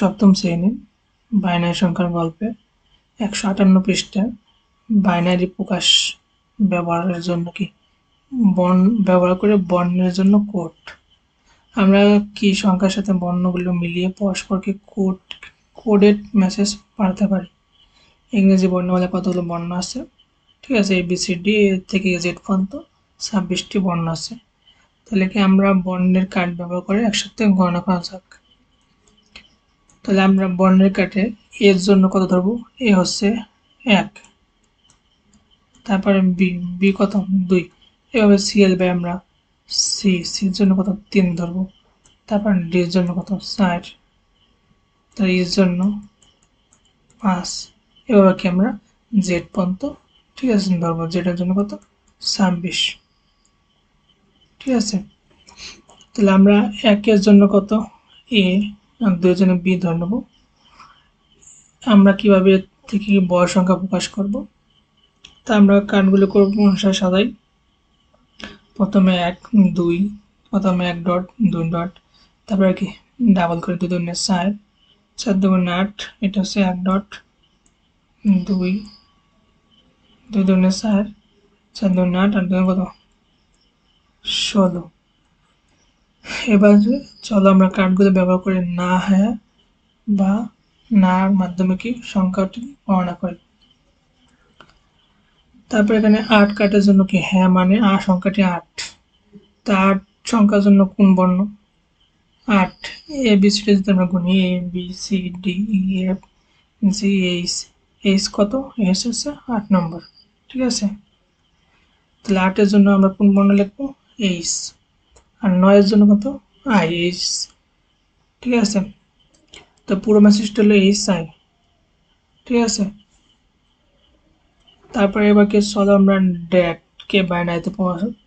সপ্তম শ্রেণি, বাইনারি সংখ্যার গল্পে, একশো আটান্ন পৃষ্ঠা, বাইনারি প্রকাশ ব্যবহারের জন্য কি, বর্ণ, ব্যবহার করে বর্ণের জন্য কোড আমরা কি সংখ্যার সাথে বর্ণগুলো মিলিয়ে পরস্পরকে কোড কোডেড মেসেজ পাঠাতে পারি? ইংরেজি বর্ণমালা কতগুলো বর্ণ আছে? ঠিক আছে এ বি সি ডি থেকে জেড পর্যন্ত ছাব্বিশটি বর্ণ আছে। তাহলে কি আমরা বর্ণের কার্ড ব্যবহার করে একসাথে গণনা করা যাক? তাহলে আমরা বর্ণের কাটে এর জন্য কত ধরবো? এ হচ্ছে এক। তারপরে বি বি কত? দুই। এভাবে সি এলবে আমরা সি সির জন্য কত? তিন ধরবো। তারপর ডির জন্য কত? চার এর জন্য পাঁচ। এভাবে কি আমরা জেড পর্যন্ত, ঠিক আছে, ধরবো। জেডের জন্য কত? ছাব্বিশ। ঠিক আছে? তাহলে আমরা একের জন্য কত? এ জন্য বি ধরে নেব। আমরা কীভাবে থেকে বড় সংখ্যা প্রকাশ করব? তা আমরা কার্ডগুলো করব অনুসারে সাজাই প্রথমে এক, দুই, প্রথমে এক ডট, দুই ডট। তারপরে কি, ডাবল করে দুই দুগুণে চার। চার দুগুণে আট, এটা হচ্ছে এক ডট, দুই দুই দুগুণে চার চার দুগুণে আট, আর দুই কত? ষোলো। এবার চলো আমরা কার্ডগুলো ব্যবহার করে না হ্যাঁ বা নার মাধ্যমে কি সংখ্যাটি গণনা করি। তারপর এখানে আট কাটের জন্য কি হ্যাঁ মানে আ, সংখ্যাটি আট। তা আট সংখ্যার জন্য কোন বর্ণ? আট এ বি সি যদি আমরা গুনি A B C D E F G H H কত? এইচ হচ্ছে আট নম্বর, ঠিক আছে? তাহলে আটের জন্য আমরা কোন বর্ণ লিখব? এইচ আর নয়ের জন্য কত? আই, এইচ ঠিক আছে? তো পুরো মেসেজটা হলো এইচ আই ঠিক আছে? তারপরে এবার কি চলো আমরা ড্যাট কে বাইনারিতে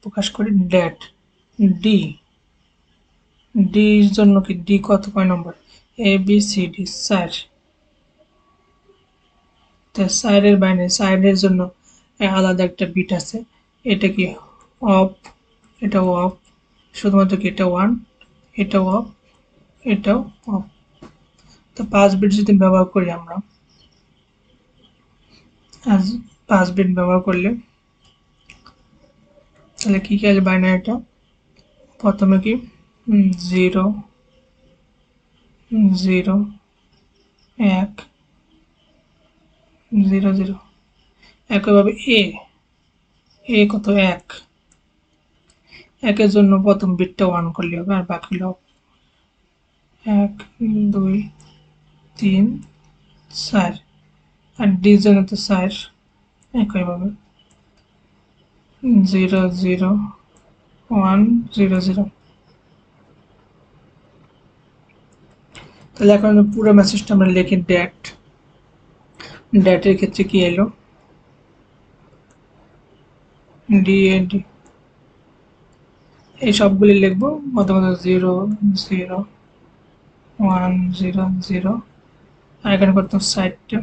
প্রকাশ করি ড্যাট ডি ডির জন্য কি ডি কত? কয় নম্বর? এ বি সি ডি চার তো সাইডের বাইনারি সাইডের জন্য আলাদা একটা বিট আছে। এটা কি? অফ এটা অফ শুধুমাত্র কি এটা ওয়ান এটাও অফ এটাও অফ তো পাঁচ বিট যদি ব্যবহার করি আমরা, আজ পাঁচ বিট ব্যবহার করলে, তাহলে কী কী আছে বাইনারিটা প্রথমে কি? জিরো জিরো এক জিরো জিরো একইভাবে এ এ কত এক? একের জন্য প্রথম বিটটা ওয়ান করলে হবে আর বাকি হলো এক, দুই, তিন, চার। আর ডির জন্য তো চার একইভাবে zero zero one zero zero. তাহলে এখন পুরো মেসেজটা আমরা লিখি ড্যাট ড্যাটের ক্ষেত্রে কি এলো? ডি এ ডি এই সবগুলি লিখব। প্রথমত zero zero one zero zero আর এখানে করতাম সাইডটা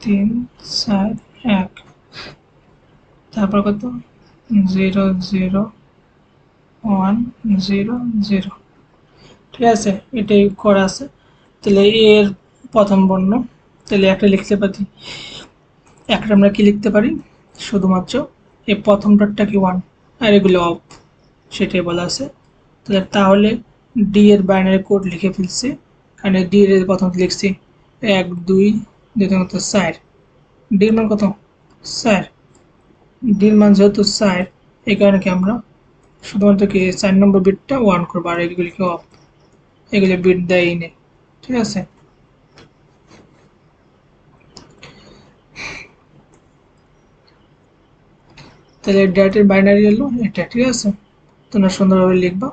তিন, চার, এক। তারপর কত zero zero one zero zero ঠিক আছে? এটাই করা আছে। তাহলে এর প্রথম বর্ণ। তাহলে একটা লিখতে পারি। একটা আমরা কি লিখতে পারি? শুধুমাত্র এই প্রথম ডটটা কি ওয়ান আর এগুলো অফ সেটাই বলা আছে। তাহলে তাহলে ডি এর বাইনারি কোড লিখে ফেলছি। কারণ ডি এর প্রথম লিখছি, এক, দুই, দ্বিতীয় কত চার। ডির মান কত? চার। ডির মান যেহেতু চার, এই কারণে কি আমরা শুধুমাত্র কি চার নম্বর বিটটা ওয়ান করব, আর এগুলিকে অফ এগুলি বিট দেয়ই নেই, ঠিক আছে? তাহলে ডেটের বাইনারি হলো এটা ঠিক আছে? তোমরা সুন্দরভাবে লিখবা।